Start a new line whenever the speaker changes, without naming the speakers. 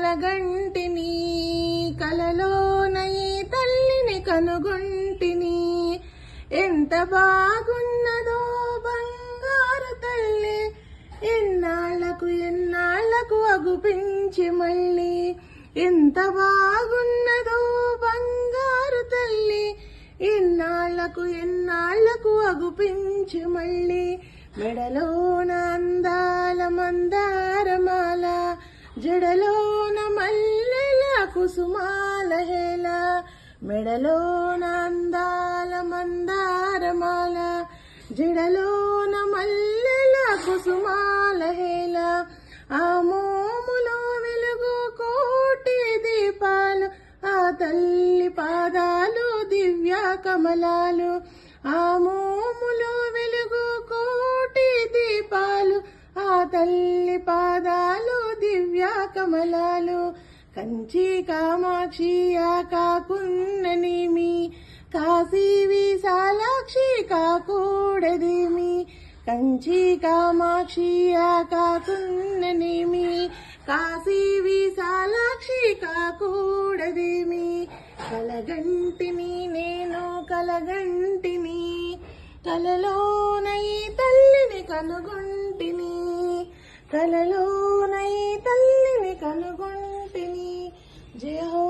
కలగంటిని కలలోనై తల్లిని కనుగొంటిని. ఎంత బాగున్నదో బంగారు తల్లి ఎన్నాళ్ళకు ఎన్నాళ్ళకు అగుపించి మళ్ళీ. ఎంత బాగున్నదో బంగారు తల్లి ఎన్నాళ్ళకు ఎన్నాళ్ళకు అగుపించి మళ్ళీ. మెడలో జడలోన మల్లెల కుసుమాలహేల మెడలోన అందాల మందారమాల జడలోన మల్లెల కుసుమాలహేల ఆ మోములో వెలుగు కోటి దీపాలు ఆ తల్లి పాదాలు దివ్య కమలాలు ఆ మోములో వెలుగు కోటి దీపాలు ఆ తల్లి పాదాలు కమలాలు కంచి కామాక్షి ఆ కాకున్ననేమి కాశీ విశాలాక్షి కాకూడదేమి కంచి కామాక్షి ఆ కాకున్ననేమి కాశీ విశాలాక్షి కాకూడదేమి కలగంటిని నేను కలగంటిని. కలలోనై తల్లిని కనుగొంటిని. కలలోనై తల్లి తల్లిని కనుగొంటిని జయ హో